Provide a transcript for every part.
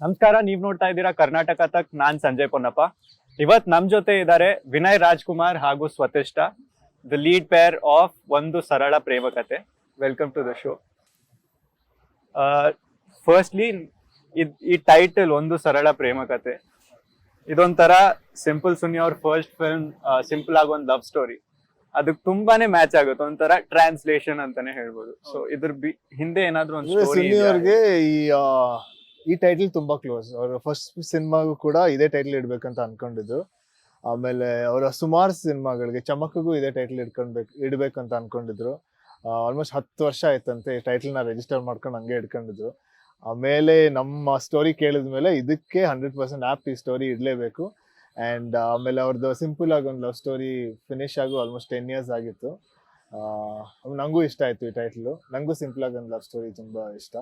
ನಮಸ್ಕಾರ ನೀವ್ ನೋಡ್ತಾ ಇದ್ದೀರಾ ಕರ್ನಾಟಕ ತಕ್ ನಾನ್ ಸಂಜಯ್ ಪೊನ್ನಪ್ಪ. ಇವತ್ ನಮ್ ಜೊತೆ ಇದ್ದಾರೆ ವಿನಯ್ ರಾಜ್ಕುಮಾರ್ ಹಾಗೂ Swathishta the lead pair of Ondu Sarala Prema Kathe. Welcome to the show firstly ಈ ಟೈಟಲ್ ಒಂದು ಸರಳ ಪ್ರೇಮ ಕತೆ. ಇದೊಂಥರ ಸಿಂಪಲ್ ಸುನಿ ಅವ್ರ ಫಸ್ಟ್ ಫಿಲ್ಮ್ ಸಿಂಪಲ್ ಆಗಿ ಒಂದು ಲವ್ ಸ್ಟೋರಿ ಅದಕ್ಕೆ ತುಂಬಾನೇ ಮ್ಯಾಚ್ ಆಗುತ್ತೆ ಒಂಥರ ಟ್ರಾನ್ಸ್ಲೇಷನ್ ಅಂತಾನೆ ಹೇಳ್ಬೋದು. ಸೊ ಇದ್ರ ಬಿ- ಹಿಂದೆ ಏನಾದ್ರೂ ಒಂದು ಅಂದ್ರೆ ಸ್ಟೋರಿ ಸುನಿ ಅವ್ರಿಗೆ ಈ ಆ, ಈ ಟೈಟಲ್ ತುಂಬಾ ಕ್ಲೋಸ್ ಅವ್ರ ಫಸ್ಟ್ ಸಿನಿಮಾಗೂ ಕೂಡ ಇದೇ ಟೈಟಲ್ ಇಡ್ಬೇಕಂತ ಅನ್ಕೊಂಡಿದ್ದು. ಆಮೇಲೆ ಅವರ ಸುಮಾರು ಸಿನಿಮಾಗಳಿಗೆ ಚಮಕಗೂ ಇದೇ ಟೈಟಲ್ ಇಟ್ಕೊಂಡ್ಬೇಕು, ಇಡ್ಬೇಕಂತ ಅನ್ಕೊಂಡಿದ್ರು. ಆಲ್ಮೋಸ್ಟ್ ಹತ್ತು ವರ್ಷ ಆಯ್ತಂತೆ ಈ ಟೈಟಲ್ನ ರಿಜಿಸ್ಟರ್ ಮಾಡ್ಕೊಂಡು ಹಂಗೆ ಇಟ್ಕೊಂಡಿದ್ರು. ಆಮೇಲೆ ನಮ್ಮ ಸ್ಟೋರಿ ಕೇಳಿದ್ಮೇಲೆ ಇದಕ್ಕೆ ಹಂಡ್ರೆಡ್ ಪರ್ಸೆಂಟ್ ಆ್ಯಪ್ ಈ ಸ್ಟೋರಿ ಇಡಲೇಬೇಕು. ಅಂಡ್ ಆಮೇಲೆ ಅವ್ರದ್ದು ಸಿಂಪಲ್ ಆಗಿ ಒಂದು ಲವ್ ಸ್ಟೋರಿ ಫಿನಿಶ್ ಆಗು ಆಲ್ಮೋಸ್ಟ್ ಟೆನ್ ಇಯರ್ಸ್ ಆಗಿತ್ತು. ನಂಗೂ ಇಷ್ಟ ಆಯ್ತು ಈ ಟೈಟ್ಲು ನಂಗೂ ಸಿಂಪಲ್ ಆಗಿ ಒಂದು ಲವ್ ಸ್ಟೋರಿ ತುಂಬಾ ಇಷ್ಟ.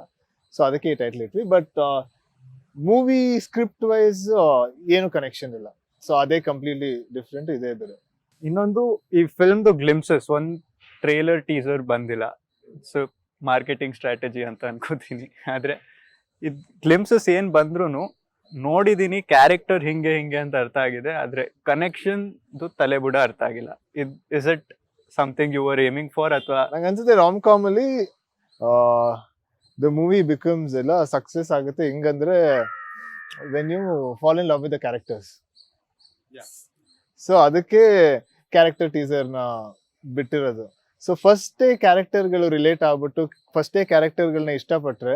ಸೊ ಅದಕ್ಕೆ ಈ ಟೈಟ್ಲ್ ಇಟ್ವಿ. ಬಟ್ ಮೂವಿ ಸ್ಕ್ರಿಪ್ಟ್ ವೈಸ್ ಏನು ಕನೆಕ್ಷನ್ ಇಲ್ಲ. ಸೊ ಅದೇ ಕಂಪ್ಲೀಟ್ಲಿ ಡಿಫ್ರೆಂಟ್ ಇದೇ ಬೇರೆ ಇನ್ನೊಂದು ಈ ಫಿಲ್ಮ್ದು ಗ್ಲಿಮ್ಸಸ್ ಒಂದು ಟ್ರೇಲರ್ ಟೀಸರ್ ಬಂದಿಲ್ಲ. ಸೊ ಮಾರ್ಕೆಟಿಂಗ್ ಸ್ಟ್ರಾಟಜಿ ಅಂತ ಅನ್ಕೋತೀನಿ. ಆದರೆ ಇದು ಗ್ಲಿಮ್ಸಸ್ ಏನು ಬಂದ್ರೂ ನೋಡಿದ್ದೀನಿ ಕ್ಯಾರೆಕ್ಟರ್ ಹಿಂಗೆ ಹಿಂಗೆ ಅಂತ ಅರ್ಥ ಆಗಿದೆ. ಆದರೆ ಕನೆಕ್ಷನ್ ತಲೆಬುಡ ಅರ್ಥ ಆಗಿಲ್ಲ. It is it something you are aiming for ಅಥವಾ ನಂಗೆ ಅನ್ಸುತ್ತೆ ರಾಮ್ ಕಾಮಲ್ಲಿ ದ ಮೂವಿ ಬಿಕಮ್ಸ್ ಎಲ್ಲ ಸಕ್ಸಸ್ ಆಗುತ್ತೆ. ಹೆಂಗಂದ್ರೆ when you fall in love with the characters Yeah. So ಅದಕ್ಕೆ ಕ್ಯಾರೆಕ್ಟರ್ ಟೀಸರ್ನ ಬಿಟ್ಟಿರೋದು. ಸೊ ಫಸ್ಟೇ ಕ್ಯಾರೆಕ್ಟರ್ಗಳು ರಿಲೇಟ್ ಆಗ್ಬಿಟ್ಟು ಫಸ್ಟೇ ಕ್ಯಾರೆಕ್ಟರ್ಗಳನ್ನ ಇಷ್ಟಪಟ್ರೆ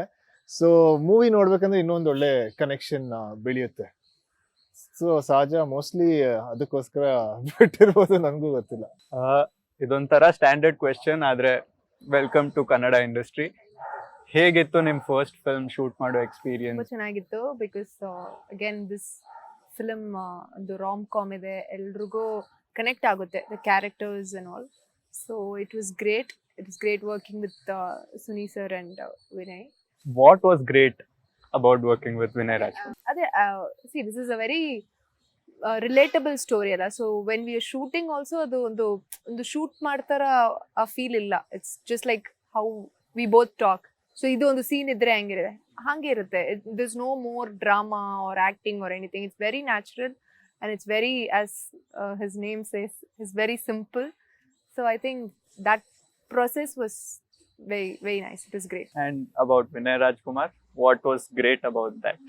ಸೊ ಮೂವಿ ನೋಡ್ಬೇಕಂದ್ರೆ ಇನ್ನೊಂದು ಒಳ್ಳೆ ಕನೆಕ್ಷನ್ ಬೆಳೆಯುತ್ತೆ. ಸೊ ಸಹಜ ಮೋಸ್ಟ್ಲಿ ಅದಕ್ಕೋಸ್ಕರ ಬಿಟ್ಟಿರ್ಬೋದು ನನಗೂ ಗೊತ್ತಿಲ್ಲ. ಇದೊಂಥರ ಸ್ಟ್ಯಾಂಡರ್ಡ್ ಕ್ವೆಶನ್ ಆದರೆ ವೆಲ್ಕಮ್ ಟು ಕನ್ನಡ ಇಂಡಸ್ಟ್ರಿ ಹೇಗಿತ್ತು ನಿಮ್ ಫಸ್ಟ್ ಫಿಲ್ಮ್ ಶೂಟ್ ಮಾಡೋ ತುಂಬಾ ಎಕ್ಸ್ಪೀರಿಯನ್ಸ್ ಚೆನ್ನಾಗಿತ್ತು ಬಿಕಾಸ್ ಅಗೇನ್ ದಿಸ್ ಫಿಲಮ್ ಒಂದು ರಾಮ್ ಕಾಮ್ ಇದೆ. ಎಲ್ರಿಗೂ ಕನೆಕ್ಟ್ ಆಗುತ್ತೆ the characters and also it was great it's great working with Suni sir and Vinay what was great about working with Vinay Raj ಅದೇ see this is a very relatable story ಅಲ್ಲ. So when we are shooting also ಅದು ಒಂದು ಒಂದು shoot ಮಾಡ್ತಾರ ಆ feel ಇಲ್ಲ. It's just like how we both talk so ಇದು ಒಂದು ಸೀನ್ ಇದ್ರೆ ಹೆಂಗಿರುತ್ತೆ ಹಂಗೆ ಇರುತ್ತೆ this no more drama or acting or anything it's very natural and it's very as his name says is very simple so I think that process was very very nice it is great and about Vinay Rajkumar, what was great about that?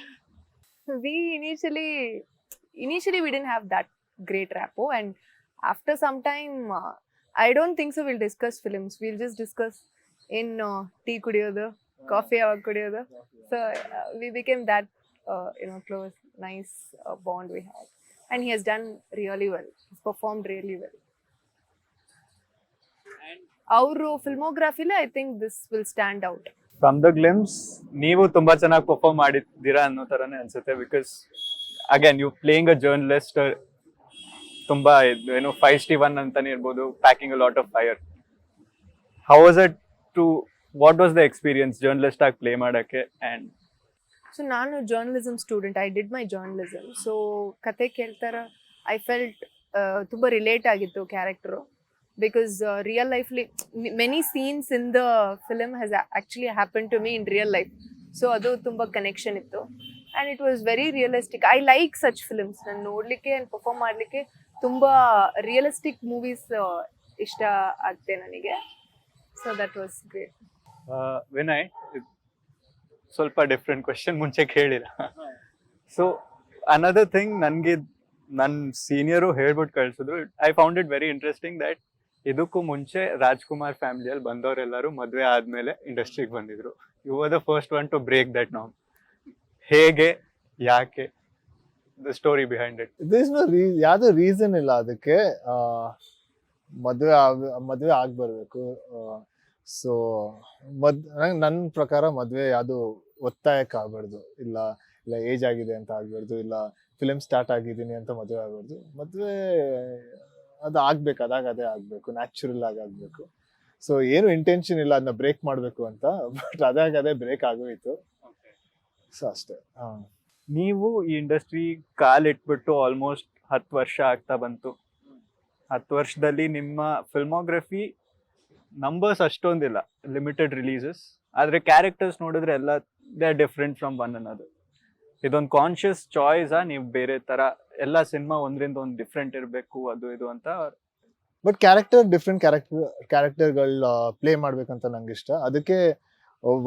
we initially initially we didn't have that great rapport and after some time uh, i don't think so we'll discuss films we'll just discuss tea ಕುಡಿಯೋದು, coffee ಯಾವಾಗ ಕುಡಿಯೋದು. So we became that you know close nice bond we had and he has done really well perform really well. ಅವರು ಫಿಲ್ಮೋಗ್ರಫಿಲಿ I think this will stand out from the glimpse ನೀವು ತುಂಬಾ ಚೆನ್ನಾಗಿ perform ಮಾಡಿದ್ದೀರಾ ಅನ್ನೋ ತರನೇ ಅನ್ಸುತ್ತೆ. Because again you playing a journalist ತುಂಬಾ ಏನು ಫೈವ್ ಸ್ಟಿ ಒನ್ ಅಂತಾನೆ ಇರ್ಬೋದು packing lot of fire how was it to what was the experience journalist ಆಗಿ ಪ್ಲೇ ಮಾಡೋಕ್ಕೆ ಆ್ಯಂಡ್ ಸೊ ನಾನು journalism student I did my journalism so ಕತೆ ಕೇಳ್ತಾರ I felt ತುಂಬ ರಿಲೇಟ್ ಆಗಿತ್ತು character because real ಲೈಫ್ಲಿ many scenes in the film has actually happen to me in real life so ಅದು ತುಂಬ connection ಇತ್ತು. And it was very realistic I like such films ನಾನು ನೋಡಲಿಕ್ಕೆ and perform ಮಾಡಲಿಕ್ಕೆ ತುಂಬ realistic movies ಇಷ್ಟ ಆಗ್ತೆ ನನಗೆ. So that was great Vinay ಸ್ವಲ್ಪ ಡಿಫ್ರೆಂಟ್ ಕ್ವೆಶನ್ ಮುಂಚೆ ಕೇಳಿಲ್ಲ. ಸೊ ಅನದರ್ ಥಿಂಗ್ ನನಗೆ ನನ್ನ ಸೀನಿಯರು ಹೇಳ್ಬಿಟ್ಟು ಕಳ್ಸಿದ್ರು I found it very interesting that ಇದಕ್ಕೂ ಮುಂಚೆ ರಾಜ್ಕುಮಾರ್ ಫ್ಯಾಮಿಲಿಯಲ್ಲಿ ಬಂದವರೆಲ್ಲರೂ ಮದುವೆ ಆದ್ಮೇಲೆ ಇಂಡಸ್ಟ್ರಿಗೆ ಬಂದಿದ್ರು. You are the first one to break that ನಾಮ್ ಹೇಗೆ ಯಾಕೆ the story behind it this no ರೀ ಯಾವುದೇ ರೀಸನ್ ಇಲ್ಲ ಅದಕ್ಕೆ. ಮದ್ವೆ ಆಗ, ಮದುವೆ ಆಗಿ ಬರಬೇಕು ಸೊ ಮದ್ ನನ್ನ ಪ್ರಕಾರ ಮದುವೆ ಯಾವುದು ಒತ್ತಾಯಕ್ಕೆ ಆಗ್ಬಾರ್ದು ಇಲ್ಲ ಇಲ್ಲ ಏಜ್ ಆಗಿದೆ ಅಂತ ಆಗ್ಬಾರ್ದು, ಇಲ್ಲ ಫಿಲಮ್ ಸ್ಟಾರ್ಟ್ ಆಗಿದ್ದೀನಿ ಅಂತ ಮದುವೆ ಆಗ್ಬಾರ್ದು. ಮದುವೆ ಅದು ಆಗ್ಬೇಕು, ಅದಾಗ ಅದೇ ಆಗ್ಬೇಕು ನ್ಯಾಚುರಲ್ ಆಗಿ ಆಗ್ಬೇಕು. ಸೊ ಏನು ಇಂಟೆನ್ಷನ್ ಇಲ್ಲ ಅದನ್ನ ಬ್ರೇಕ್ ಮಾಡಬೇಕು ಅಂತ ಬಟ್ ಅದಾಗ ಅದೇ ಬ್ರೇಕ್ ಆಗೋಯ್ತು. ಸೊ ಅಷ್ಟೇ ನೀವು ಈ ಇಂಡಸ್ಟ್ರಿ ಕಾಲಿಟ್ಬಿಟ್ಟು ಆಲ್ಮೋಸ್ಟ್ ಹತ್ತು ವರ್ಷ ಆಗ್ತಾ ಬಂತು. ಹತ್ತು ವರ್ಷದಲ್ಲಿ ನಿಮ್ಮ ಫಿಲ್ಮೋಗ್ರಫಿ ನಂಬರ್ಸ್ ಅಷ್ಟೊಂದಿಲ್ಲ ಲಿಮಿಟೆಡ್ ರಿಲೀಸಸ್ ಆದರೆ ಕ್ಯಾರೆಕ್ಟರ್ಸ್ ನೋಡಿದ್ರೆ ಎಲ್ಲ they are different from one ಅನ್ನೋದು ಇದೊಂದು ಕಾನ್ಷಿಯಸ್ ಚಾಯ್ಸ್ ನೀವು ಬೇರೆ ತರ, ಎಲ್ಲ ಸಿನಿಮಾ ಒಂದರಿಂದ ಒಂದು ಡಿಫ್ರೆಂಟ್ ಇರಬೇಕು, ಅದು ಇದು ಅಂತ ಬಟ್ ಕ್ಯಾರೆಕ್ಟರ್ ಡಿಫ್ರೆಂಟ್ ಕ್ಯಾರೆಕ್ಟರ್ ಕ್ಯಾರೆಕ್ಟರ್ಗಳು ಪ್ಲೇ ಮಾಡ್ಬೇಕಂತ ನಂಗೆ ಇಷ್ಟ ಅದಕ್ಕೆ,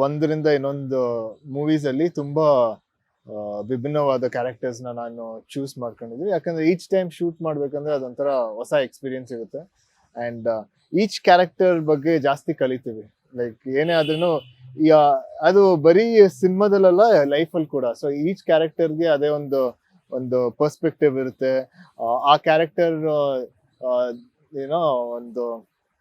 ಒಂದರಿಂದ ಇನ್ನೊಂದು ಮೂವೀಸಲ್ಲಿ ತುಂಬ ವಿಭಿನ್ನವಾದ ಕ್ಯಾರೆಕ್ಟರ್ಸ್ನ ನಾನು ಚೂಸ್ ಮಾಡ್ಕೊಂಡಿದ್ವಿ. ಯಾಕಂದ್ರೆ ಈಚ್ ಟೈಮ್ ಶೂಟ್ ಮಾಡ್ಬೇಕಂದ್ರೆ ಅದೊಂಥರ ಹೊಸ ಎಕ್ಸ್ಪೀರಿಯನ್ಸ್ ಇರುತ್ತೆ. ಅಂಡ್ ಈಚ್ ಕ್ಯಾರೆಕ್ಟರ್ ಬಗ್ಗೆ ಜಾಸ್ತಿ ಕಲಿತೀವಿ. ಲೈಕ್ ಏನೇ ಆದ್ರೂ ಅದು ಬರೀ ಸಿನಿಮಾದಲ್ಲ ಲೈಫಲ್ಲಿ ಕೂಡ. ಸೊ ಈಚ್ ಕ್ಯಾರೆಕ್ಟರ್ಗೆ ಅದೇ ಒಂದು ಒಂದು ಪರ್ಸ್ಪೆಕ್ಟಿವ್ ಇರುತ್ತೆ. ಆ ಕ್ಯಾರೆಕ್ಟರ್ ಏನೋ ಒಂದು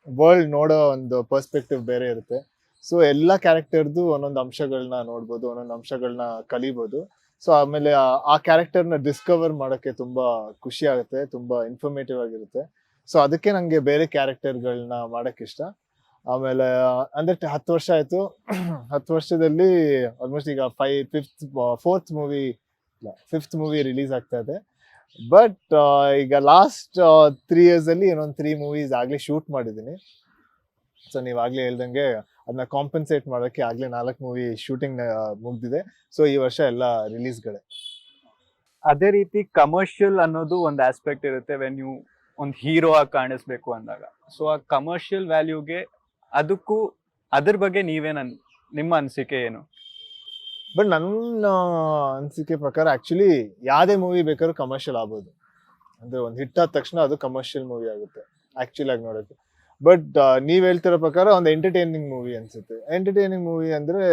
ವರ್ಲ್ಡ್ ನೋಡೋ ಒಂದು ಪರ್ಸ್ಪೆಕ್ಟಿವ್ ಬೇರೆ ಇರುತ್ತೆ. ಸೊ ಎಲ್ಲ ಕ್ಯಾರೆಕ್ಟರ್ದು ಒಂದೊಂದು ಅಂಶಗಳನ್ನ ನೋಡ್ಬೋದು, ಒಂದೊಂದು ಅಂಶಗಳನ್ನ ಕಲಿಬೋದು. ಸೊ ಆಮೇಲೆ, ಆ- ಕ್ಯಾರೆಕ್ಟರ್ನ ಡಿಸ್ಕವರ್ ಮಾಡೋಕ್ಕೆ ತುಂಬಾ ಖುಷಿ ಆಗುತ್ತೆ, ತುಂಬಾ ಇನ್ಫಾರ್ಮೇಟಿವ್ ಆಗಿರುತ್ತೆ. ಸೊ ಅದಕ್ಕೆ ನನಗೆ ಬೇರೆ ಕ್ಯಾರೆಕ್ಟರ್ಗಳನ್ನ ಮಾಡೋಕ್ಕೆ ಇಷ್ಟ. ಆಮೇಲೆ, ಅಂದ್ರೆ ಹತ್ತು ವರ್ಷ ಆಯ್ತು. ಹತ್ತು ವರ್ಷದಲ್ಲಿ ಆಲ್ಮೋಸ್ಟ್ ಈಗ five fifth fourth movie fifth movie release ಆಗ್ತಾ ಇದೆ. ಬಟ್ ಈಗ ಲಾಸ್ಟ್ ತ್ರೀ ಇಯರ್ಸಲ್ಲಿ ಇನ್ನೊಂದು ತ್ರೀ ಮೂವೀಸ್ ಆಗಲೇ ಶೂಟ್ ಮಾಡಿದ್ದೀನಿ. ಸೊ ನೀವು ಆಗ್ಲೇ ಹೇಳ್ದಂಗೆ ಅದನ್ನ ಕಾಂಪನ್ಸೇಟ್ ಮಾಡೋಕ್ಕೆ ಆಗ್ಲೇ ನಾಲ್ಕು ಮೂವಿ ಶೂಟಿಂಗ್ ಮುಗ್ದಿದೆ. ಸೊ ಈ ವರ್ಷ ಎಲ್ಲ ರಿಲೀಸ್ಗಳೇ ಅದೇ ರೀತಿ ಕಮರ್ಷಿಯಲ್ ಅನ್ನೋದು ಒಂದು ಆಸ್ಪೆಕ್ಟ್ ಇರುತ್ತೆ ವೆನ್ ಯು ಒಂದು ಹೀರೋ ಆಗಿ ಕಾಣಿಸ್ಬೇಕು ಅಂದಾಗ. ಸೊ ಆ ಕಮರ್ಷಿಯಲ್ ವ್ಯಾಲ್ಯೂಗೆ ಅದಕ್ಕೂ ಅದ್ರ ಬಗ್ಗೆ ನೀವೇನ ನಿಮ್ಮ ಅನಿಸಿಕೆ ಏನು? ಬಟ್ ನನ್ನ ಅನಿಸಿಕೆ ಪ್ರಕಾರ ಆಕ್ಚುಲಿ ಯಾವುದೇ ಮೂವಿ ಬೇಕಾದ್ರೂ ಕಮರ್ಷಿಯಲ್ ಆಗ್ಬೋದು. ಅಂದರೆ ಒಂದು ಹಿಟ್ ಆದ ತಕ್ಷಣ ಅದು ಕಮರ್ಷಿಯಲ್ ಮೂವಿ ಆಗುತ್ತೆ. ಆ್ಯಕ್ಚುಲಿ ಆಗಿ ನೋಡೋಕೆ. ಬಟ್ ನೀವ್ ಹೇಳ್ತಿರೋ ಪ್ರಕಾರ ಒಂದು ಎಂಟರ್ಟೈನಿಂಗ್ ಮೂವಿ ಅನ್ಸುತ್ತೆ. ಎಂಟರ್ಟೈನಿಂಗ್ ಮೂವಿ ಅಂದ್ರೆ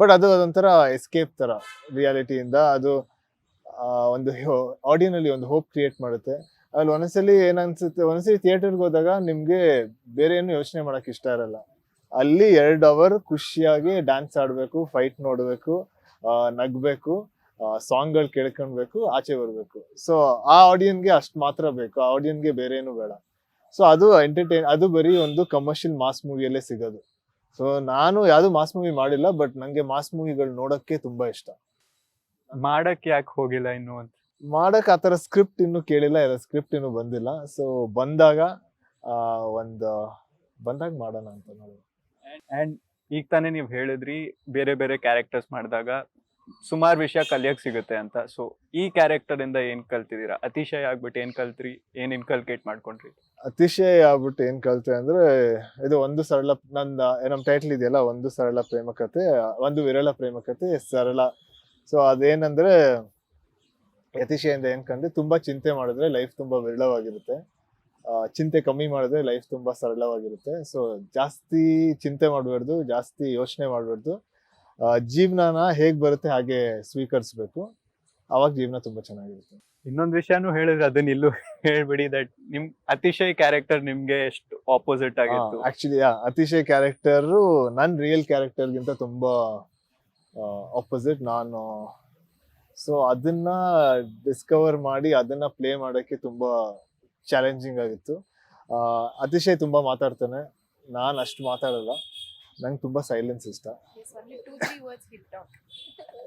ಬಟ್ ಅದು ಅದೊಂಥರ ಎಸ್ಕೇಪ್ ತರ ರಿಯಾಲಿಟಿಯಿಂದ ಅದು ಒಂದು ಆಡಿಯೋನಲ್ಲಿ ಒಂದು ಹೋಪ್ ಕ್ರಿಯೇಟ್ ಮಾಡುತ್ತೆ. ಅಲ್ಲಿ ಒಂದ್ಸಲಿ ಏನನ್ಸುತ್ತೆ, ಒಂದ್ಸಲಿ ಥಿಯೇಟರ್ಗೆ ಹೋದಾಗ ನಿಮ್ಗೆ ಬೇರೆ ಏನು ಯೋಚನೆ ಮಾಡಕ್ ಇಷ್ಟ ಇರಲ್ಲ. ಅಲ್ಲಿ ಎರಡು ಅವರ್ ಖುಷಿಯಾಗಿ ಡ್ಯಾನ್ಸ್ ಆಡಬೇಕು ಫೈಟ್ ನೋಡಬೇಕು ನಗ್ಬೇಕು ಸಾಂಗ್ಗಳು ಕೇಳ್ಕೊಳ್ಬೇಕು, ಆಚೆ ಬರಬೇಕು. ಸೊ ಆ ಆಡಿಯನ್ಗೆ ಅಷ್ಟು ಮಾತ್ರ ಬೇಕು, ಆ ಆಡಿಯನ್ಗೆ ಬೇರೆ ಏನು ಬೇಡ. ಸೊ ಅದು ಎಂಟರ್ಟೈನ್ ಅದು ಬರೀ ಒಂದು ಕಮರ್ಷಿಯಲ್ ಮಾಸ್ ಮೂವಿಯಲ್ಲೇ ಸಿಗೋದು. ಸೊ ನಾನು ಯಾವ್ದು ಮಾಸ್ ಮೂವಿ ಮಾಡಿಲ್ಲ ಬಟ್ ನಂಗೆ ಮಾಸ್ ಮೂವಿಗಳು ನೋಡಕ್ಕೆ ತುಂಬಾ ಇಷ್ಟ. ಮಾಡಕ್ ಯಾಕೆ ಹೋಗಿಲ್ಲ ಇನ್ನು ಅಂತ? ಮಾಡಕ್ ಥರ ಸ್ಕ್ರಿಪ್ಟ್ ಇನ್ನು ಕೇಳಿಲ್ಲ ಇಲ್ಲ ಸ್ಕ್ರಿಪ್ಟ್ ಇನ್ನು ಬಂದಿಲ್ಲ. ಸೊ ಬಂದಾಗ ಆ, ಒಂದು ಬಂದಾಗ ಮಾಡೋಣ ಅಂತ ನೋಡಿ ಅಂಡ್ ಈಗ ತಾನೇ ನೀವು ಹೇಳಿದ್ರಿ ಬೇರೆ ಬೇರೆ ಕ್ಯಾರೆಕ್ಟರ್ಸ್ ಮಾಡಿದಾಗ ಸುಮಾರು ವಿಷಯ ಕಲಿಯಕ್ ಸಿಗುತ್ತೆ ಅಂತ. ಸೊ ಈ ಕ್ಯಾರೆಕ್ಟರ್ ಇಂದ ಏನ್ ಕಲ್ತಿದ್ದೀರಾ? ಅತಿಶಯ ಆಗ್ಬಿಟ್ಟು ಏನ್ ಕಲ್ತ್ರಿ? ಏನ್ ಇನ್ಕಲ್ಕೇಟ್ ಮಾಡ್ಕೊಂಡ್ರಿ? ಅತಿಶಯ ಆಗ್ಬಿಟ್ಟು ಏನ್ ಕಲ್ತೆ ಅಂದ್ರೆ, ಇದು ಒಂದು ಸರಳ, ನಂದ ನಮ್ ಟೈಟ್ಲ್ ಇದೆಯಲ್ಲ, ಒಂದು ಸರಳ ಪ್ರೇಮ ಕತೆ, ಒಂದು ವಿರಳ ಪ್ರೇಮ ಕತೆ, ಸರಳ. ಸೊ ಅದೇನಂದ್ರೆ ಅತಿಶಯಿಂದ ಏನ್ ಕಂಡ್ರೆ, ತುಂಬಾ ಚಿಂತೆ ಮಾಡಿದ್ರೆ ಲೈಫ್ ತುಂಬಾ ವಿರಳವಾಗಿರುತ್ತೆ. ಚಿಂತೆ ಕಮ್ಮಿ ಮಾಡಿದ್ರೆ ಲೈಫ್ ತುಂಬಾ ಸರಳವಾಗಿರುತ್ತೆ. ಸೊ ಜಾಸ್ತಿ ಚಿಂತೆ ಮಾಡಬಾರ್ದು, ಜಾಸ್ತಿ ಯೋಚನೆ ಮಾಡಬಾರ್ದು. ಜೀವನನ ಹೇಗ್ ಬರುತ್ತೆ ಹಾಗೆ ಸ್ವೀಕರಿಸ್ಬೇಕು. ಅವಾಗ ಜೀವನ ತುಂಬಾ ಚೆನ್ನಾಗಿರುತ್ತೆ. ಇನ್ನೊಂದ್ ವಿಷಯನೂ ಹೇಳಿದ್ರೆ ಅದನ್ನ ಇಲ್ಲೂ ಹೇಳ್ಬಿಡಿ ದಟ್ ನಿಮ್ ಅತಿಶಯ್ ಕ್ಯಾರೆಕ್ಟರ್ ನಿಮ್ಗೆ ಎಷ್ಟು ಆಪೋಸಿಟ್ ಆಗಿತ್ತು. ಆಕ್ಚುಲಿ ಅತಿಶಯ್ ಕ್ಯಾರೆಕ್ಟರ್ ನನ್ ರಿಯಲ್ ಕ್ಯಾರೆಕ್ಟರ್ ಗಿಂತ ತುಂಬಾ ಆಪೋಸಿಟ್ ನಾನು. ಸೊ ಅದನ್ನ ಡಿಸ್ಕವರ್ ಮಾಡಿ ಅದನ್ನ ಪ್ಲೇ ಮಾಡಕ್ಕೆ ತುಂಬಾ ಚಾಲೆಂಜಿಂಗ್ ಆಗಿತ್ತು. ಅತಿಶಯ್ ತುಂಬಾ ಮಾತಾಡ್ತಾನೆ. ನಾನು ಅಷ್ಟು ಮಾತಾಡಲ್ಲ. ನಂಗೆ ತುಂಬಾ ಸೈಲೆನ್ಸ್ ಇಷ್ಟ.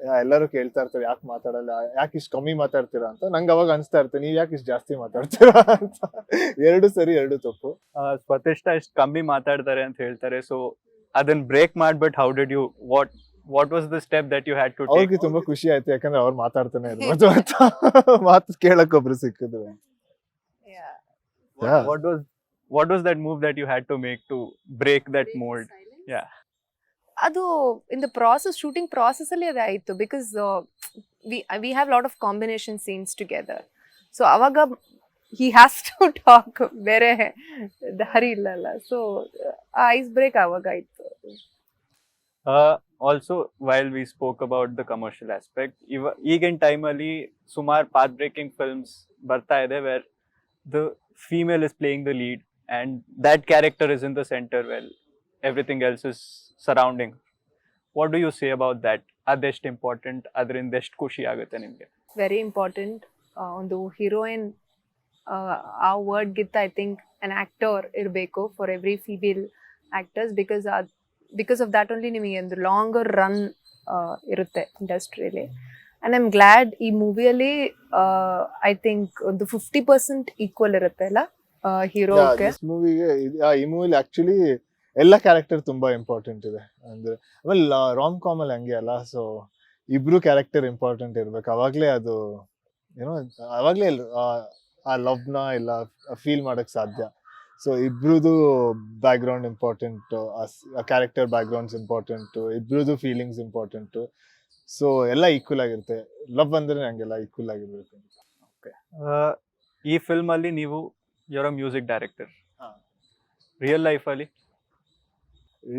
ಯಾ- ಎಲ್ಲರೂ ಕೇಳ್ತಾ ಇರ್ತಾರೆ ಯಾಕೆ ಮಾತಾಡಲ್ಲ ಯಾಕೆ ಇಷ್ಟು ಕಮ್ಮಿ ಮಾತಾಡ್ತೀರಾ ಅಂತ. ನಂಗೆ ಅವಾಗ ಅನಿಸ್ತಾ ಇರ್ತದೆ ನೀವು ಯಾಕೆ ಇಷ್ಟು ಜಾಸ್ತಿ ಮಾತಾಡ್ತೀರಾ ಅಂತ. ಎರಡು ಸರಿ ಎರಡು ತಪ್ಪು. ಆ, ಇಷ್ಟು ಕಮ್ಮಿ ಮಾತಾಡ್ತಾರೆ ಅಂತ ಹೇಳ್ತಾರೆ. ಸೊ ಅದನ್ನ break ಮಾಡ್ಬಿಟ್ how did you what what was the step that you had to ಅವ್ರಿಗೆ ತುಂಬಾ ಖುಷಿ ಆಯ್ತು ಯಾಕಂದ್ರೆ ಅವ್ರು ಮಾತಾಡ್ತಾನೆ ಇರ್ಬೋದು ಅಂತ. ಮಾತು ಕೇಳಕ್ ಒಬ್ರು ಸಿಕ್ಕಿದ್ರು. What what what was was move move that you had to make to break that mold? Yeah. ಅದು in the process shooting process ಅಲ್ಲಿ ಅದೇ ಆಯಿತು because we we have lot of combination scenes together so ಅವಾಗ he has to talk ಬೇರೆ ದಾರಿ ಇಲ್ಲಲ್ಲ so ice break ಅವಾಗ ಆಯ್ತು. Uh, also while we spoke about the commercial aspect ಇವ ಈಗಿನ ಟೈಮಲ್ಲಿ ಸುಮಾರು ಪಾತ್ ಬ್ರೇಕಿಂಗ್ ಫಿಲ್ಮ್ಸ್ ಬರ್ತಾ ಇದೆ where the female is playing the lead and that character is in the center well everything else is surrounding what do you say about that ಅದೆಷ್ಟು important ಅದರಿಂದ ಎಷ್ಟು ಖುಷಿ ಆಗುತ್ತೆ ನಿಮಗೆ ವೆರಿ ಇಂಪಾರ್ಟೆಂಟ್ ಒಂದು heroine ಆ ವರ್ಡ್ಗಿಂತ ಐ ಥಿಂಕ್ ಅನ್ ಆ್ಯಕ್ಟರ್ ಇರಬೇಕು for every female actors because because of that only ನಿಮಗೆ ಒಂದು ಲಾಂಗರ್ ರನ್ ಇರುತ್ತೆ ಇಂಡಸ್ಟ್ರಿಯಲ್ಲಿ ಆ್ಯಂಡ್ ಐಮ್ ಗ್ಲ್ಯಾಡ್ ಈ ಮೂವಿಯಲ್ಲಿ ಐ ಥಿಂಕ್ ಒಂದು ಫಿಫ್ಟಿ ಪರ್ಸೆಂಟ್ ಈಕ್ವಲ್ ಇರುತ್ತೆ ಅಲ್ಲ ಹೀರೋಗೆ ಮೂವಿಗೆ ಈ ಮೂವಿಲಿ ಆಕ್ಚುಲಿ ಎಲ್ಲ ಕ್ಯಾರೆಕ್ಟರ್ ತುಂಬಾ ಇಂಪಾರ್ಟೆಂಟ್ ಇದೆ. ಅಂದ್ರೆ ಆಮೇಲೆ ರಾಮ್ ಕಾಮ್ ಅಲ್ಲಿ ಹಂಗೆ ಅಲ್ಲ ಸೊ ಇಬ್ರು ಕ್ಯಾರೆಕ್ಟರ್ ಇಂಪಾರ್ಟೆಂಟ್ ಇರ್ಬೇಕು. ಅವಾಗ್ಲೇ ಅದು ಏನೋ ಅವಾಗ್ಲೇ ಆ- ಆ ಲವ್ನ ಇಲ್ಲ ಫೀಲ್ ಮಾಡಕ್ ಸಾಧ್ಯ. ಸೊ ಇಬ್ರದು ಬ್ಯಾಕ್ಗ್ರೌಂಡ್ ಇಂಪಾರ್ಟೆಂಟ್ ಆ ಕ್ಯಾರೆಕ್ಟರ್ ಬ್ಯಾಕ್ಗ್ರೌಂಡ್ಸ್ ಇಂಪಾರ್ಟೆಂಟ್ ಇಬ್ರದು ಫೀಲಿಂಗ್ಸ್ ಇಂಪಾರ್ಟೆಂಟ್ ಸೊ ಎಲ್ಲ ಈಕ್ವಲ್ ಆಗಿರುತ್ತೆ. ಲವ್ ಅಂದ್ರೆ ಹಂಗೆಲ್ಲ ಈಕ್ವಲ್ ಆಗಿರ್ಬೇಕು ಈ ಫಿಲ್ಮ್ ಅಲ್ಲಿ ನೀವು ಯುವರ್ ಮ್ಯೂಸಿಕ್ ಡೈರೆಕ್ಟರ್ ಹಾ. ರಿಯಲ್ ಲೈಫ್ ಅಲ್ಲಿ?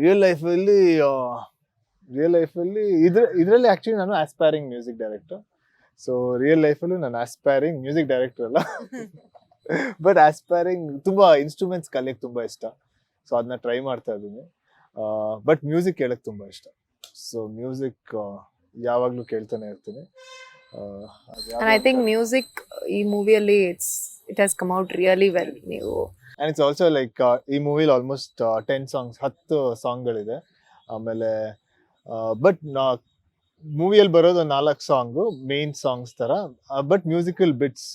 ರಿಯಲ್ ಲೈಫಲ್ಲಿ ರಿಯಲ್ ಲೈಫಲ್ಲಿ ಇದ್ರ, ಇದರಲ್ಲಿ ಆ್ಯಕ್ಚುಲಿ ನಾನು aspiring music director so real ಲೈಫಲ್ಲೂ ನಾನು ಆಸ್ಪೈರಿಂಗ್ ಮ್ಯೂಸಿಕ್ ಡೈರೆಕ್ಟರ್ ಅಲ್ಲ. ಬಟ್ ಆಸ್ಪೈರಿಂಗ್ ತುಂಬ ಇನ್ಸ್ಟ್ರೂಮೆಂಟ್ಸ್ ಕಲಿಯೋಕ್ಕೆ ತುಂಬಾ ಇಷ್ಟ. ಸೊ ಅದನ್ನ ಟ್ರೈ ಮಾಡ್ತಾ ಇದ್ದೀನಿ. ಬಟ್ ಮ್ಯೂಸಿಕ್ ಕೇಳಕ್ ತುಂಬಾ ಇಷ್ಟ. ಸೊ ಮ್ಯೂಸಿಕ್ ಯಾವಾಗ್ಲೂ ಕೇಳ್ತಾನೆ ಇರ್ತೀನಿ. ಐ ಥಿಂಕ್ ಮ್ಯೂಸಿಕ್ ಈ ಮೂವಿಯಲ್ಲಿ it's it has come out really well ನೀವು ಅಂಡ್ ಇಟ್ಸ್ ಆಲ್ಸೋ ಲೈಕ್ ಈ ಮೂವಿಲಿ ಆಲ್ಮೋಸ್ಟ್ ಟೆನ್ ಸಾಂಗ್ಸ್ ಹತ್ತು ಸಾಂಗ್ಗಳಿದೆ ಆಮೇಲೆ ಬಟ್ ಮೂವಿಯಲ್ಲಿ ಬರೋದು ನಾಲ್ಕು ಸಾಂಗು ಮೇನ್ ಸಾಂಗ್ಸ್ ಥರ ಬಟ್ ಮ್ಯೂಸಿಕಲ್ ಬಿಟ್ಸ್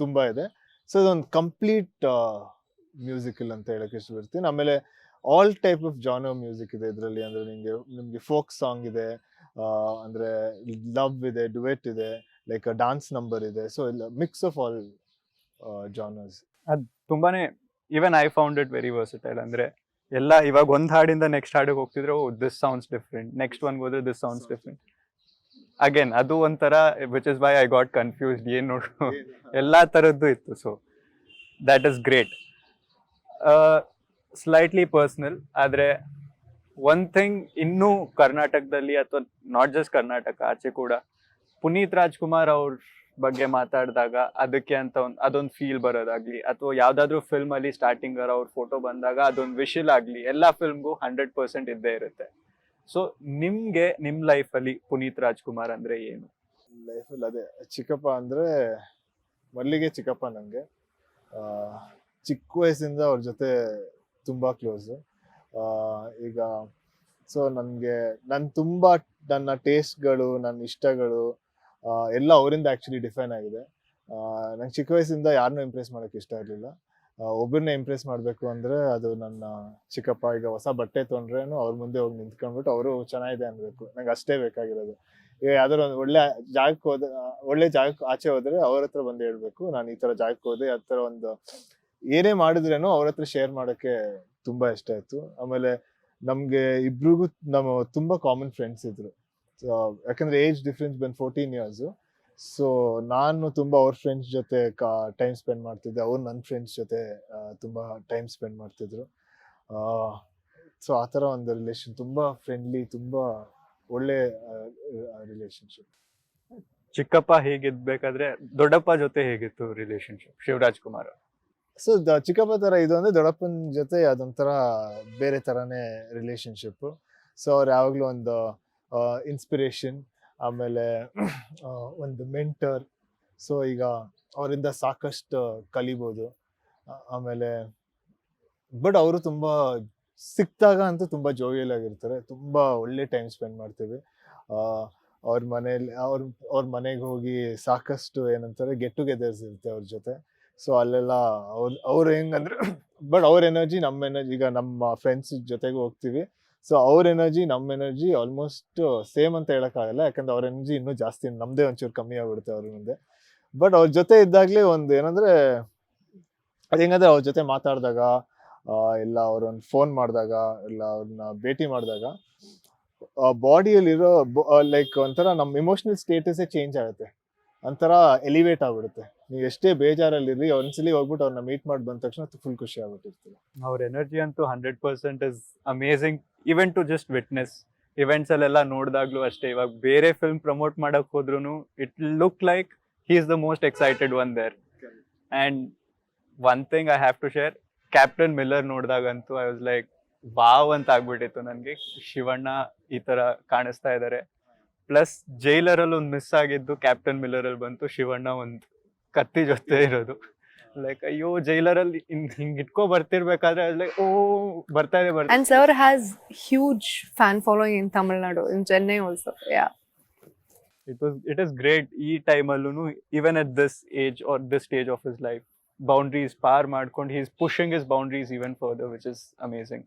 ತುಂಬ ಇದೆ. ಸೊ ಅದೊಂದು ಕಂಪ್ಲೀಟ್ ಮ್ಯೂಸಿಕಲ್ ಅಂತ ಹೇಳೋಕೆ ಇಷ್ಟಪಡ್ತೀನಿ. ಆಮೇಲೆ all type of genre music ಇದೆ ಇದರಲ್ಲಿ. ಅಂದರೆ ನಿಮಗೆ ನಿಮಗೆ ಫೋಕ್ ಸಾಂಗ್ ಇದೆ. ಅಂದರೆ ಲವ್ ಇದೆ ಡುವೆಟ್ ಇದೆ ಲೈಕ್ ಡಾನ್ಸ್ ನಂಬರ್ ಇದೆ. ಸೊ ಇಲ್ಲ ಮಿಕ್ಸ್ ಆಫ್ ಆಲ್ ಜಾನರ್ಸ್ ತುಂಬಾನೇ even I found it very versatile ಅಂದ್ರೆ ಎಲ್ಲ ಇವಾಗ ಒಂದ್ ಹಾಡಿಂದ ನೆಕ್ಸ್ಟ್ ಹಾಡಿಗೆ ಹೋಗ್ತಿದ್ರೆ ಓ this sounds different next one ಹೋದ್ರೆ ದಿಸ್ ಸೌಂಡ್ಸ್ ಡಿಫ್ರೆಂಟ್ ಅಗೇನ್ ಅದು ಒಂಥರ which is by I got confused ಏನ್ ನೋಡು? ಎಲ್ಲಾ ತರದ್ದು ಇತ್ತು so that is great slightly personal ಆದ್ರೆ ಒನ್ ಥಿಂಗ್ ಇನ್ನೂ ಕರ್ನಾಟಕದಲ್ಲಿ ಅಥವಾ ನಾಟ್ ಜಸ್ಟ್ ಕರ್ನಾಟಕ ಆಚೆ ಕೂಡ ಪುನೀತ್ ರಾಜ್ಕುಮಾರ್ ಅವ್ರ ಬಗ್ಗೆ ಮಾತಾಡಿದಾಗ ಅದಕ್ಕೆ ಅಂತ ಒಂದು, ಅದೊಂದು ಫೀಲ್ ಬರೋದಾಗ್ಲಿ, ಅಥವಾ ಯಾವ್ದಾದ್ರು ಫಿಲ್ಮ್ ಅಲ್ಲಿ ಸ್ಟಾರ್ಟಿಂಗ್ ಅವ್ರ ಫೋಟೋ ಬಂದಾಗ ಅದೊಂದು ವಿಶಲ್ ಆಗ್ಲಿ, ಎಲ್ಲಾ ಫಿಲ್ಮ್ಗೂ ಹಂಡ್ರೆಡ್ ಪರ್ಸೆಂಟ್ ಇದ್ದೇ ಇರುತ್ತೆ. ಸೊ ನಿಮ್ಗೆ ನಿಮ್ ಲೈಫ್ ಅಲ್ಲಿ ಪುನೀತ್ ರಾಜ್ಕುಮಾರ್ ಅಂದ್ರೆ ಏನು? ಲೈಫಲ್ಲಿ ಅದೇ, ಚಿಕ್ಕಪ್ಪ ಅಂದ್ರೆ ಮಲ್ಲಿಗೆ ಚಿಕ್ಕಪ್ಪ ನಂಗೆ. ಚಿಕ್ಕ ವಯಸ್ಸಿಂದ ಅವ್ರ ಜೊತೆ ತುಂಬಾ ಕ್ಲೋಸ್ ಈಗ ಸೊ ನನಗೆ ನನ್ನ ತುಂಬಾ, ನನ್ನ ಟೇಸ್ಟ್ಗಳು ನನ್ನ ಇಷ್ಟಗಳು ಎಲ್ಲ ಅವರಿಂದ ಆಕ್ಚುಲಿ ಡಿಫೈನ್ ಆಗಿದೆ. ನಂಗೆ ಚಿಕ್ಕ ವಯಸ್ಸಿಂದ ಯಾರನ್ನೂ ಇಂಪ್ರೆಸ್ ಮಾಡೋಕೆ ಇಷ್ಟ ಇರಲಿಲ್ಲ. ಒಬ್ಬರನ್ನ ಇಂಪ್ರೆಸ್ ಮಾಡಬೇಕು ಅಂದರೆ ಅದು ನನ್ನ ಚಿಕ್ಕಪ್ಪ ಈಗ ಹೊಸ ಬಟ್ಟೆ ತೊಗೊಂಡ್ರೇನು ಅವ್ರ ಮುಂದೆ ಹೋಗಿ ನಿಂತ್ಕೊಂಡ್ಬಿಟ್ಟು ಅವರು ಚೆನ್ನಾಗಿದೆ ಅನ್ಬೇಕು. ನಂಗೆ ಅಷ್ಟೇ ಬೇಕಾಗಿರೋದು. ಈಗ ಯಾವ್ದಾದ್ರು ಒಂದು ಒಳ್ಳೆ ಜಾಗಕ್ಕೆ ಹೋದ ಒಳ್ಳೆ ಜಾಗಕ್ಕೆ ಆಚೆ ಹೋದ್ರೆ ಅವ್ರ ಹತ್ರ ಬಂದು ಹೇಳ್ಬೇಕು. ನಾನು ಈ ಥರ ಜಾಗಕ್ಕೆ ಹೋದೆ, ಆ ಥರ ಒಂದು ಏನೇ ಮಾಡಿದ್ರೇನು ಅವ್ರ ಹತ್ರ ಶೇರ್ ಮಾಡೋಕ್ಕೆ ತುಂಬ ಇಷ್ಟ ಆಯಿತು. ಆಮೇಲೆ ನಮಗೆ ಇಬ್ರಿಗೂ, ನಮ್ಮ ತುಂಬ ಕಾಮನ್ ಫ್ರೆಂಡ್ಸ್ ಇದ್ರು. ಯಾಕಂದ್ರೆ ಏಜ್ ಡಿಫ್ರೆನ್ಸ್ ಬಂದು ಫೋರ್ಟೀನ್ ಇಯರ್ಸ್ ಸೊ ನಾನು ತುಂಬಾ ಅವ್ರ ಫ್ರೆಂಡ್ಸ್ ಜೊತೆ ಟೈಮ್ ಸ್ಪೆಂಡ್ ಮಾಡ್ತಿದ್ದೆ. ಅವ್ರು ನನ್ನ ಫ್ರೆಂಡ್ಸ್ ಜೊತೆ ತುಂಬ ಟೈಮ್ ಸ್ಪೆಂಡ್ ಮಾಡ್ತಿದ್ರು. ಸೊ ಆ ಥರ ಒಂದು ರಿಲೇಷನ್ ತುಂಬಾ ಫ್ರೆಂಡ್ಲಿ ತುಂಬಾ ಒಳ್ಳೆ ರಿಲೇಶನ್ಶಿಪ್ ಚಿಕ್ಕಪ್ಪ ಹೇಗಿದ್ಬೇಕಾದ್ರೆ ದೊಡ್ಡಪ್ಪ ಜೊತೆ ಹೇಗಿತ್ತು ರಿಲೇಶನ್ಶಿಪ್ ಶಿವರಾಜ್ ಕುಮಾರ್ ಸೊ ಚಿಕ್ಕಪ್ಪ ಥರ ಇದು ಅಂದ್ರೆ ದೊಡ್ಡಪ್ಪನ ಜೊತೆ ಅದೊಂಥರ ಬೇರೆ ಥರನೇ ರಿಲೇಶನ್ಶಿಪ್ ಸೊ ಅವ್ರು ಯಾವಾಗಲೂ ಒಂದು ಇನ್ಸ್ಪಿರೇಷನ್ ಆಮೇಲೆ ಒಂದು ಮೆಂಟರ್ ಸೊ ಈಗ ಅವರಿಂದ ಸಾಕಷ್ಟು ಕಲಿಬೋದು. ಆಮೇಲೆ ಬಟ್ ಅವರು ತುಂಬ ಸಿಕ್ತಾಗ ಅಂತೂ ತುಂಬ ಜೋವಿಯಲ್ ಆಗಿರ್ತಾರೆ. ತುಂಬ ಒಳ್ಳೆ ಟೈಮ್ ಸ್ಪೆಂಡ್ ಮಾಡ್ತೀವಿ. ಅವ್ರ ಮನೇಲಿ, ಅವ್ರ ಅವ್ರ ಮನೆಗೆ ಹೋಗಿ ಸಾಕಷ್ಟು ಏನಂತಾರೆ ಗೆಟ್ ಟುಗೆದರ್ಸ್ ಇರುತ್ತೆ ಅವ್ರ ಜೊತೆ. ಸೊ ಅಲ್ಲೆಲ್ಲ ಅವ್ರು ಅವ್ರು ಹೆಂಗಂದ್ರೆ ಬಟ್ ಅವ್ರ ಎನರ್ಜಿ ನಮ್ಮ ಎನರ್ಜಿ ಈಗ ನಮ್ಮ ಫ್ರೆಂಡ್ಸ್ ಜೊತೆಗೆ ಹೋಗ್ತೀವಿ. ಸೊ ಅವ್ರ ಎನರ್ಜಿ ನಮ್ಮ ಎನರ್ಜಿ ಆಲ್ಮೋಸ್ಟ್ ಸೇಮ್ ಅಂತ ಹೇಳೋಕ್ಕಾಗಲ್ಲ ಯಾಕಂದ್ರೆ ಅವ್ರ ಎನರ್ಜಿ ಇನ್ನೂ ಜಾಸ್ತಿ ನಮ್ಮದೇ ಒಂಚೂರು ಕಮ್ಮಿ ಆಗ್ಬಿಡುತ್ತೆ ಅವ್ರ ಮುಂದೆ. ಬಟ್ ಅವ್ರ ಜೊತೆ ಇದ್ದಾಗಲೇ ಒಂದು ಏನಂದ್ರೆ, ಅದು ಹೆಂಗಂದ್ರೆ ಅವ್ರ ಜೊತೆ ಮಾತಾಡಿದಾಗ ಇಲ್ಲ ಅವ್ರೊಂದು ಫೋನ್ ಮಾಡಿದಾಗ, ಇಲ್ಲ ಅವ್ರನ್ನ ಭೇಟಿ ಮಾಡಿದಾಗ ಬಾಡಿಯಲ್ಲಿರೋ ಲೈಕ್ ಒಂಥರ ನಮ್ಮ ಇಮೋಷನಲ್ ಸ್ಟೇಟಸೇ ಚೇಂಜ್ ಆಗುತ್ತೆ. ಒಂಥರ ಎಲಿವೇಟ್ ಆಗ್ಬಿಡುತ್ತೆ. ನೀವು ಎಷ್ಟೇ ಬೇಜಾರಲ್ಲಿರಿ ಒಂದ್ಸಲಿ ಹೋಗ್ಬಿಟ್ಟು ಅವ್ರನ್ನ ಮೀಟ್ ಮಾಡಿ ಬಂದ ತಕ್ಷಣ ಫುಲ್ ಖುಷಿ ಆಗ್ಬಿಟ್ಟಿರ್ತೀವಿ ಅವ್ರ ಎನರ್ಜಿ ಅಂತೂ hundred percent is amazing event to just witness events ಅಲ್ಲೆಲ್ಲ ನೋಡಿದಾಗ್ಲೂ ಅಷ್ಟೇ, ಇವಾಗ ಬೇರೆ ಫಿಲ್ಮ್ ಪ್ರಮೋಟ್ ಮಾಡಕ್ ಹೋದ್ರು it look like he is the most excited one there and one thing I have to share Captain Miller ನೋಡಿದಾಗಂತೂ I was like wow ಅಂತ ಆಗ್ಬಿಟ್ಟಿತ್ತು ನನಗೆ. ಶಿವಣ್ಣ ಈ ತರ ಕಾಣಿಸ್ತಾ ಇದ್ದಾರೆ ಪ್ಲಸ್ ಜೈಲರ್ ಅಲ್ಲಿ ಒಂದು ಮಿಸ್ ಆಗಿದ್ದು ಕ್ಯಾಪ್ಟನ್ ಮಿಲ್ಲರ್ ಅಲ್ಲಿ ಬಂತು. ಶಿವಣ್ಣ ಒಂದು ಕತ್ತಿ ಜೊತೆ ಇರೋದು. ಲೈಕ್ ಅಯ್ಯೋ ಜೈಲರ್ ಅಲ್ಲಿ ಹಿಂಗ್ ಇಟ್ಕೋ ಬರ್ತಿರ್ಬೇಕಾದ್ರೆ ಲೈಕ್ ಓ ಬರ್ತಾ ಇದೆ ಬರ್ತಾ And Sir has huge fan following in Tamil Nadu, in Chennai also. Yeah. It was it is great ಈ ಟೈಮಲ್ಲೂ even at this age or this stage of his life boundaries ಪಾರ್ ಮಾಡ್ಕೊಂಡು he's pushing his boundaries even further which is amazing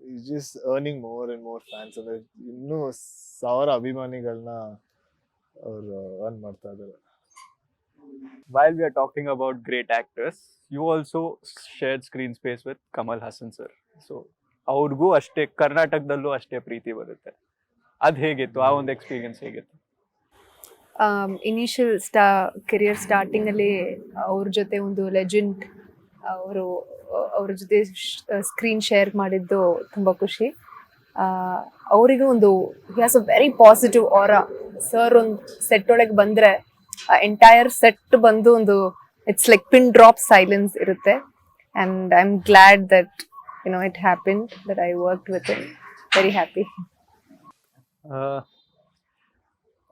is just earning more and more fans ಅಂದ್ರೆ ಇನ್ನೂ ಸಾವಿರ ಅಭಿಮಾನಿಗಳನ್ನ ಅವ್ರು earn ಮಾಡ್ತಾ ಇದ್ದಾರೆ While we are talking about great actors, you also shared screen space with Kamal Hassan sir. So ಅವ್ರಿಗೂ ಅಷ್ಟೇ ಕರ್ನಾಟಕದಲ್ಲೂ ಅಷ್ಟೇ ಪ್ರೀತಿ ಬರುತ್ತೆ. ಅದು ಹೇಗಿತ್ತು? ಆ ಒಂದು ಎಕ್ಸ್ಪೀರಿಯನ್ಸ್ ಹೇಗಿತ್ತು? ಇನಿಷಿಯಲ್ ಸ್ಟಾ ಕೆರಿಯರ್ ಸ್ಟಾರ್ಟಿಂಗಲ್ಲಿ ಅವ್ರ ಜೊತೆ ಒಂದು ಲೆಜೆಂಡ್ ಅವರು ಅವ್ರ ಜೊತೆ ಸ್ಕ್ರೀನ್ ಶೇರ್ ಮಾಡಿದ್ದು ತುಂಬ ಖುಷಿ. ಅವರಿಗೂ ಒಂದು has a very positive aura sir ಒಂದು ಸೆಟ್ ಒಳಗೆ ಬಂದರೆ ಎಂಟೈರ್ ಸೆಟ್ ಬಂದು ಒಂದು it's like pin drop silence ಇರುತ್ತೆ. And I am glad that you know it happen that I work with very happy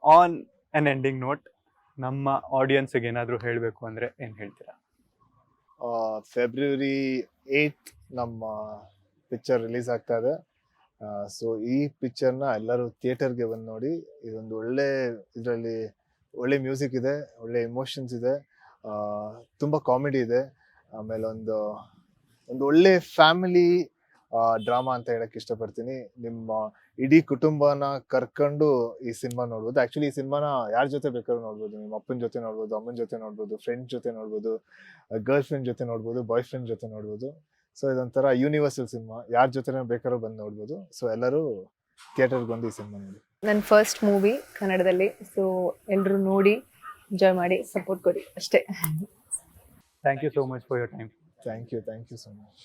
on an ending note ನಮ್ಮ ಆಡಿಯನ್ಸ್ಗೆ ಏನಾದರೂ ಹೇಳಬೇಕು ಅಂದರೆ ಏನು ಹೇಳ್ತೀರಾ? ಫೆಬ್ರವರಿ ಏಯ್ತ್ ನಮ್ಮ ಪಿಕ್ಚರ್ ರಿಲೀಸ್ ಆಗ್ತಾ ಇದೆ. ಸೊ ಈ ಪಿಕ್ಚರ್ನ ಎಲ್ಲರೂ ಥಿಯೇಟರ್ಗೆ ಬಂದು ನೋಡಿ ಇದೊಂದು ಒಳ್ಳೆ ಇದರಲ್ಲಿ ಒಳ್ಳೆ ಮ್ಯೂಸಿಕ್ ಇದೆ, ಒಳ್ಳೆ ಎಮೋಷನ್ಸ್ ಇದೆ ತುಂಬ ಕಾಮಿಡಿ ಇದೆ, ಆಮೇಲೆ ಒಂದು ಒಂದು ಒಳ್ಳೆ ಫ್ಯಾಮಿಲಿ ಡ್ರಾಮಾ ಅಂತ ಹೇಳಕ್ ಇಷ್ಟಪಡ್ತೀನಿ. ನಿಮ್ಮ ಇಡೀ ಕುಟುಂಬನ ಕರ್ಕೊಂಡು ಈ ಸಿನಿಮಾ ನೋಡ್ಬೋದು. ಆಕ್ಚುಲಿ ಈ ಸಿನಿಮಾನ ಯಾರ ಜೊತೆ ಬೇಕಾದ್ರೂ ನೋಡ್ಬೋದು. ನಿಮ್ಮ ಅಪ್ಪನ ಜೊತೆ ನೋಡ್ಬೋದು, ಅಮ್ಮನ ಜೊತೆ ನೋಡ್ಬೋದು ಫ್ರೆಂಡ್ ಜೊತೆ ನೋಡ್ಬೋದು ಗರ್ಲ್ ಫ್ರೆಂಡ್ ಜೊತೆ ನೋಡ್ಬೋದು ಬಾಯ್ ಫ್ರೆಂಡ್ ಜೊತೆ ನೋಡ್ಬೋದು. ಸೊ ಇದೊಂಥರ ಯೂನಿವರ್ಸಲ್ ಸಿನಿಮಾ. ಯಾರ ಜೊತೆ ಬೇಕಾದ್ರೂ ಬಂದು ನೋಡ್ಬೋದು. ಸೊ ಎಲ್ಲರೂ ಥಿಯೇಟರ್ಗೆ ಬಂದು ಈ ಸಿನಿಮಾ ನೋಡಿ. ನನ್ನ ಫಸ್ಟ್ ಮೂವಿ ಕನ್ನಡದಲ್ಲಿ. ಸೊ ಎಲ್ಲರೂ ನೋಡಿ ಎಂಜಾಯ್ ಮಾಡಿ ಸಪೋರ್ಟ್ ಕೊಡಿ ಅಷ್ಟೇ. Thank you so much for your time thank you thank you so much